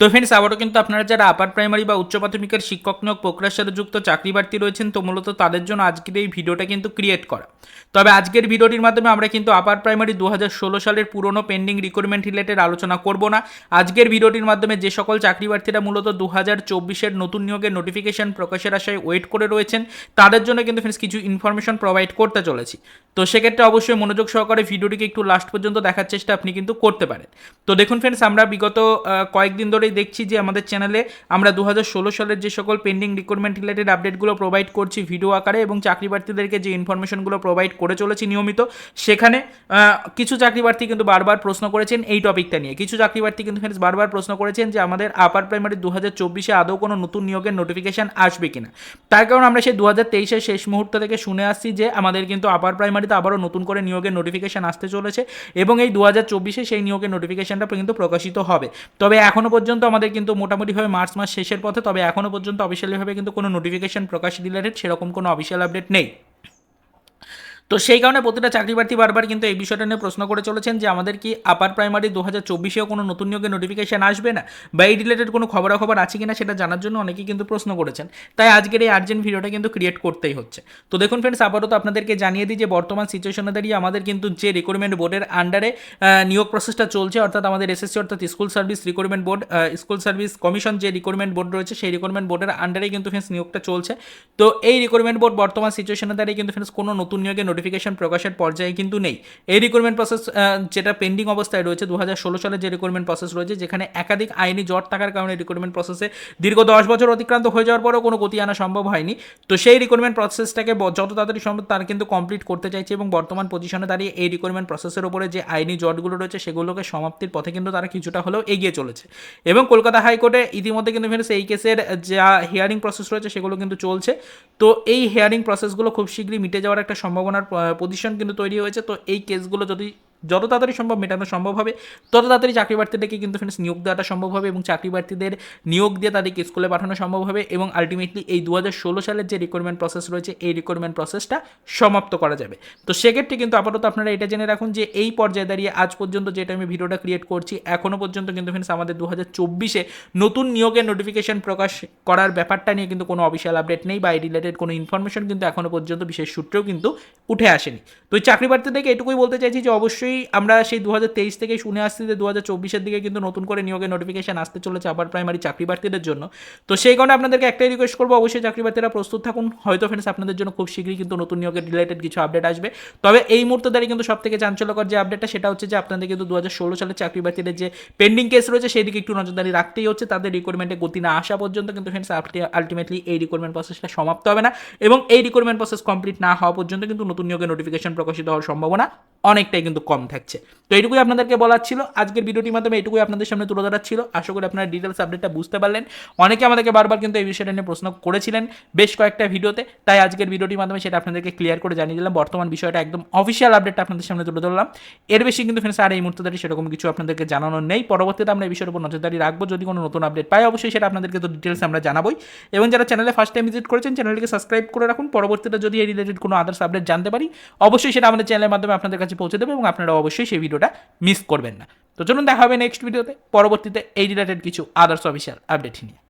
তো ফ্রেন্ডস আবারও কিন্তু আপনারা যারা আপার প্রাইমারি বা উচ্চ প্রাথমিকের শিক্ষক নিয়োগ প্রক্রিয়ার সাথে যুক্ত চাকরি প্রার্থী রয়েছেন, তো মূলত তাদের জন্য আজকের এই ভিডিওটা কিন্তু ক্রিয়েট করা। তবে আজকের ভিডিওটির মাধ্যমে আমরা কিন্তু আপার প্রাইমারি দু হাজার ষোলো সালের পুরনো পেন্ডিং রিক্রুটমেন্ট রিলেটেড আলোচনা করব না। আজকের ভিডিওটির মাধ্যমে যে সকল চাকরি প্রার্থীরা মূলত দু হাজার চব্বিশের নতুন নিয়োগের নোটিফিকেশন প্রকাশের আশায় ওয়েট করে রয়েছেন, তাদের জন্য কিন্তু ফ্রেন্ডস কিছু ইনফরমেশন প্রোভাইড করতে চলেছি। তো সেক্ষেত্রে অবশ্যই মনোযোগ সহকারে ভিডিওটিকে একটু লাস্ট পর্যন্ত দেখার চেষ্টা আপনি কিন্তু করতে পারেন। তো দেখুন ফ্রেন্ডস আমরা বিগত কয়েকদিন কয়েকদিন ধরেই দেখছি যে আমাদের চ্যানেলে আমরা দু হাজার ষোলো সালের যে সকল পেন্ডিং রিক্রুটমেন্ট রিলেটেড আপডেটগুলো প্রোভাইড করছি ভিডিও আকারে এবং চাকরি প্রার্থীদেরকে যে ইনফরমেশনগুলো প্রোভাইড করে চলেছি নিয়মিত, সেখানে কিছু চাকরি প্রার্থী কিন্তু বারবার প্রশ্ন করেছেন এই টপিকটা নিয়ে। কিছু চাকরি প্রার্থী কিন্তু ফ্রেন্ডস বারবার প্রশ্ন করেছেন যে আমাদের আপার প্রাইমারি দু হাজার চব্বিশে আদৌ কোনো নতুন নিয়োগের নোটিফিকেশন আসবে কিনা। তার কারণ আমরা সেই দু হাজার তেইশের শেষ মুহূর্ত থেকে শুনে আসছি যে আমাদের কিন্তু আপার প্রাইমারিতে আবারও নতুন করে নিয়োগের নোটিফিকেশন আসতে চলেছে এবং এই দু হাজার চব্বিশে সেই নিয়োগের নোটিফিকেশনটা কিন্তু প্রকাশিত হবে। তবে এখনও পর্যন্ত আমাদের কিন্তু মোটামুটিভাবে মার্চ মাস শেষের পথে, তবে এখনও পর্যন্ত অফিসিয়ালিভাবে কিন্তু কোনো নোটিফিকেশন প্রকাশ রিলেটেড সেরকম কোনো অফিসিয়াল আপডেট নেই। তো সেই কারণে প্রতিটা চাকরি প্রার্থী বারবার কিন্তু এই বিষয়টা নিয়ে প্রশ্ন করে চলেছেন যে আমাদের কি আপার প্রাইমারি দু হাজার চব্বিশেও কোনো নতুন নিয়োগের নোটিফিকেশন আসবে না? বা এই রিলেটেড কোনো খবরাখবর আছে কিনা সেটা জানার জন্য অনেকেই কিন্তু প্রশ্ন করেছেন। তাই আজকের এই আর্জেন্ট ভিডিওটা কিন্তু ক্রিয়েট করতেই হচ্ছে। তো দেখুন ফ্রেন্ডস আপাতত আপনাদেরকে জানিয়ে দিই যে বর্তমান সিচুয়েশনে দাঁড়িয়ে আমাদের কিন্তু যে রিক্রুটমেন্ট বোর্ডের আন্ডারে নিয়োগ প্রসেসটা চলছে, অর্থাৎ আমাদের এসএসসি অর্থাৎ school service recruitment board school service commission যে রিক্রুটমেন্ট বোর্ড রয়েছে, সেই রিক্রুটমেন্ট বোর্ডের আন্ডারে কিন্তু ফ্রেন্ডস নিয়োগটা চলছে। তো এই রিক্রুটমেন্ট বোর্ড বর্তমান সিচুয়েশনে দাঁড়িয়ে কিন্তু ফ্রেন্ডস কোনো নতুন নিয়োগের নোটিফিকেশন প্রকাশের পর্যায়ে কিন্তু নেই। এই রিক্রুটমেন্ট প্রসেস যেটা পেন্ডিং অবস্থায় রয়েছে দু হাজার ষোলো সালের যে রিক্রুটমেন্ট প্রসেস রয়েছে, যেখানে একাধিক আইনি জট থাকার কারণে রিক্রুটমেন্ট প্রসেসে দীর্ঘ দশ বছর অতিক্রান্ত হয়ে যাওয়ার পরেও কোনো গতি আনা সম্ভব হয়নি। তো সেই রিক্রুটমেন্ট প্রসেসটাকে যত তাড়াতাড়ি সম্ভব তার কিন্তু কমপ্লিট করতে চাইছে এবং বর্তমান পজিশনে দাঁড়িয়ে এই রিক্রুটমেন্ট প্রসেসের উপরে যে আইনি জটগুলো রয়েছে, সেগুলোকে সমাপ্তির পথে কিন্তু তারা কিছুটা হলেও এগিয়ে চলেছে। এবং কলকাতা হাইকোর্টে ইতিমধ্যে কিন্তু ফ্রেন্ডস এই কেসের যা হিয়ারিং প্রসেস রয়েছে, সেগুলো কিন্তু চলছে। তো এই হিয়ারিং প্রসেসগুলো খুব শীঘ্রই মিটে যাওয়ার একটা সম্ভাবনার পজিশন কিন্তু তৈরি হয়েছে। তো এই কেসগুলো যদি যত তাড়াতাড়ি সম্ভব মেটানো সম্ভব হবে, তত তাড়াতাড়ি চাকরি প্রার্থীদেরকে কিন্তু ফ্রেন্ডস নিয়োগ দেওয়াটা সম্ভব হবে এবং চাকরি প্রার্থীদের নিয়োগ দিয়ে তাদেরকে স্কুলে পাঠানো সম্ভব হবে এবং আলটিমেটলি এই দু হাজার ষোলো সালের যে রিক্রুটমেন্ট প্রসেস রয়েছে, এই রিক্রুটমেন্ট প্রসেসটা সমাপ্ত করা যাবে। তো সেক্ষেত্রে কিন্তু আপাতত আপনারা এটা জেনে রাখুন যে এই পর্যায়ে দাঁড়িয়ে আজ পর্যন্ত যেটা আমি ভিডিওটা ক্রিয়েট করছি এখনও পর্যন্ত কিন্তু ফ্রেন্ডস আমাদের দু চব্বিশে নতুন নিয়োগের নোটিফিকেশন প্রকাশ করার ব্যাপারটা নিয়ে কিন্তু কোনো অফিসিয়াল আপডেট নেই বা এই রিলেটেড কোনো ইনফরমেশন কিন্তু এখনও পর্যন্ত বিশেষ সূত্রেও কিন্তু উঠে আসেনি। তো চাকরি প্রার্থীদেরকে এটুকুই বলতে চাইছি যে অবশ্যই আমরা সেই দু হাজার তেইশ থেকে শুনে আসছি যে দু হাজার চব্বিশের দিকে কিন্তু নতুন করে নিয়োগের নোটিফিকেশন আসতে চলেছে আবার প্রাইমারি চাকরি প্রার্থীদের জন্য। তো সেই কারণে আপনাদেরকে একটাই রিকোয়েস্ট করব, অবশ্যই চাকরি প্রার্থীরা প্রস্তুত থাকুন। হয়তো ফ্রেন্ডস আপনাদের জন্য খুব শীঘ্রই কিন্তু নতুন নিয়োগের রিলেটেড কিছু আপডেট আসবে। তবে এই মুহূর্তে দাঁড়িয়ে কিন্তু সব থেকে চাঞ্চল্যকর যে আপডেটটা সেটা হচ্ছে যে আপনাদের কিন্তু দু হাজার ষোলো সালের চাকরি প্রার্থীদের যে পেন্ডিং কেস রয়েছে সেই দিকে একটু নজরদারি রাখতেই হচ্ছে। তাদের রিক্রুটমেন্টে গতি না আসা পর্যন্ত কিন্তু ফ্রেন্ডস আলটিমেটলি এই রিক্রুটমেন্ট প্রসেসটা সমাপ্ত হবে না। এবং এই রিক্রুটমেন্ট প্রসেস কমপ্লিট না হওয়া পর্যন্ত কিন্তু নতুন নিয়োগের নোটিফিকেশন প্রকাশিত হওয়ার সম্ভাবনা অনেকটাই কিন্তু কম থাকছে। তো এইটুকুই আপনাদেরকে বলার ছিল। আজকের ভিডিওটির মাধ্যমে এটুকুই আপনাদের সামনে তুলে ধরার ছিল। আশা করি আপনারা ডিটেলস আপডেটটা বুঝতে পারলেন। অনেকে আমাদেরকে বারবার কিন্তু এই বিষয়টা নিয়ে প্রশ্ন করেছিলেন বেশ কয়েকটা ভিডিওতে। তাই আজকের ভিডিওটির মাধ্যমে সেটা আপনাদেরকে ক্লিয়ার করে জানিয়ে দিলাম। বর্তমান বিষয়টা একদম অফিসিয়াল আপডেটটা আপনাদের সামনে তুলে ধরলাম। এর বেশি কিন্তু ফ্রেন্ডস আর এই মুহূর্তে দাঁড়িয়ে সেরকম কিছু আপনাদেরকে জানানো নেই। পরবর্তীতে আমরা এই বিষয়ের উপর নজরদারি রাখব। যদি কোনো নতুন আপডেট পাই, অবশ্যই সেটা আপনাদেরকে তো ডিটেলস আমরা জানাবোই। এবং যারা চ্যানেলে ফার্স্ট টাইম ভিজিট করেছেন চ্যানেলটিকে সাবস্ক্রাইব করে রাখুন। পরবর্তীতে যদি এই রিলেটেড কোনো আদার্স আপডেট জানতে পারি, অবশ্যই সেটা আমাদের চ্যানেলের মাধ্যমে আপনাদের কাছে পৌঁছে দেবে এবং আপনারা অবশ্যই সেই ভিডিওটা মিস করবেন না। তো চলুন দেখা হবে নেক্সট ভিডিওতে পরবর্তীতে এই রিলেটেড কিছু আদার্স অফিসিয়াল আপডেট নিয়ে।